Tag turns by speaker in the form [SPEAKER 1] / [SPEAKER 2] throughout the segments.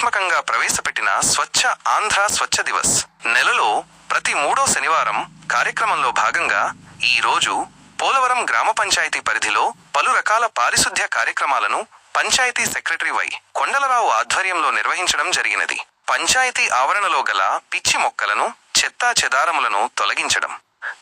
[SPEAKER 1] ప్రవేశపెట్టిన స్వచ్ఛ ఆంధ్ర స్వచ్ఛ దివస్. నెలలో ప్రతి మూడో శనివారం కార్యక్రమంలో భాగంగా ఈ రోజు పోలవరం గ్రామ పంచాయతీ పరిధిలో పలు రకాల పారిశుద్ధ్య కార్యక్రమాలను పంచాయతీ సెక్రటరీ వై కొండలరావు ఆధ్వర్యంలో నిర్వహించడం జరిగినది. పంచాయతీ ఆవరణలో గల పిచ్చి మొక్కలను చెత్తా చెదారములను తొలగించడం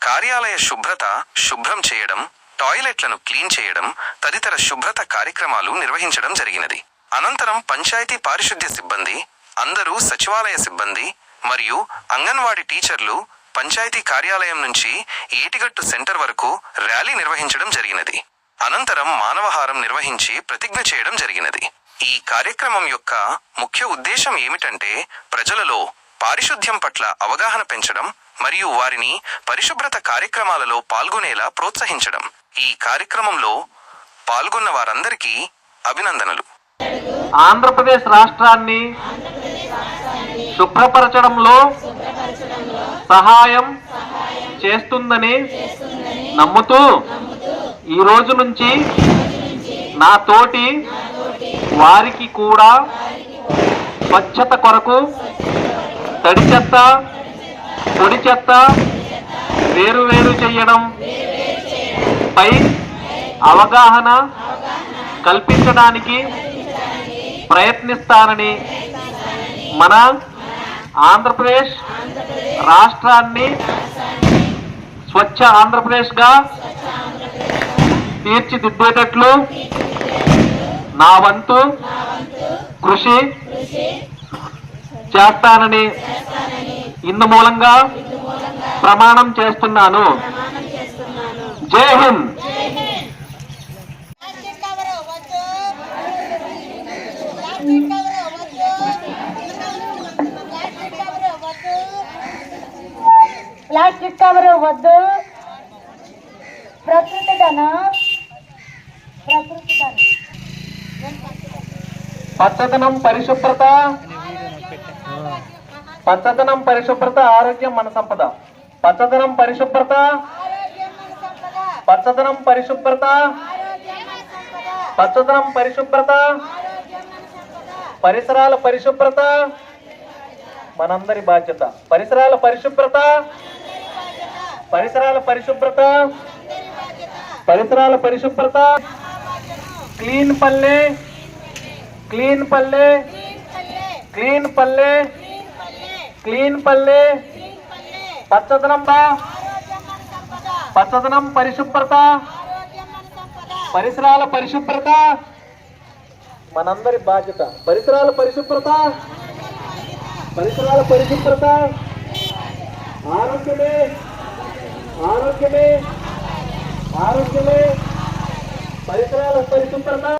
[SPEAKER 1] కార్యాలయ శుభ్రత శుభ్రం చేయడం టాయిలెట్లను క్లీన్ చేయడం తదితర శుభ్రత కార్యక్రమాలు నిర్వహించడం జరిగినది. అనంతరం పంచాయతీ పారిశుద్ధ్య సిబ్బంది అందరూ సచివాలయ సిబ్బంది మరియు అంగన్వాడీ టీచర్లు పంచాయతీ కార్యాలయం నుంచి ఏటిగట్టు సెంటర్ వరకు ర్యాలీ నిర్వహించడం జరిగినది. అనంతరం మానవహారం నిర్వహించి ప్రతిజ్ఞ చేయడం జరిగినది. ఈ కార్యక్రమం యొక్క ముఖ్య ఉద్దేశం ఏమిటంటే ప్రజలలో పారిశుద్ధ్యం పట్ల అవగాహన పెంచడం మరియు వారిని పరిశుభ్రత కార్యక్రమాలలో పాల్గొనేలా ప్రోత్సహించడం. ఈ కార్యక్రమంలో పాల్గొన్న వారందరికీ అభినందనలు.
[SPEAKER 2] ఆంధ్రప్రదేశ్ రాష్ట్రాన్ని శుభ్రపరచడంలో సహాయం చేస్తుందని నమ్ముతూ ఈ రోజు నుంచి నా తోటి వారికి కూడా స్వచ్ఛత కొరకు తడి చెత్త పొడి చెత్త వేరు వేరు చేయడం పై అవగాహన కల్పించడానికి ప్రయత్నిస్తానని మన ఆంధ్రప్రదేశ్ రాష్ట్రాన్ని స్వచ్ఛ ఆంధ్రప్రదేశ్గా తీర్చిదిద్దేటట్లు నా వంతు కృషి చేస్తానని ఇందు మూలంగా ప్రమాణం చేస్తున్నాను. జై హింద్
[SPEAKER 3] ప్లాస్టిక్ కవర్ వద్దు ప్లాస్టిక్ కవర్ వద్దు. ప్రకృతి ధన. ప్రకృతి ధన.
[SPEAKER 2] పచ్చదనం పరిశుభ్రత. పచ్చదనం పరిశుభ్రత ఆరోగ్యం మన సంపద. పచ్చదనం పరిశుభ్రత. పచ్చదనం పరిశుభ్రత. పచ్చదనం పరిశుభ్రత. పరిసరాల పరిశుభ్రత మనందరి బాధ్యత. పరిసరాల పరిశుభ్రత పరిసరాల పరిశుభ్రత పరిసరాల పరిశుభ్రత క్లీన్ పల్లె క్లీన్ పల్లె క్లీన్ పల్లె క్లీన్ పల్లె పచ్చదనం బా పచ్చదనం పరిశుభ్రత పరిసరాల పరిశుభ్రత మనందరి బాధ్యత. పరిసరాల పరిశుభ్రత? పరిసరాల పరిశుభ్రత? ఆరోగ్యమే? ఆరోగ్యమే? ఆరోగ్యమే? పరిసరాల పరిశుభ్రత?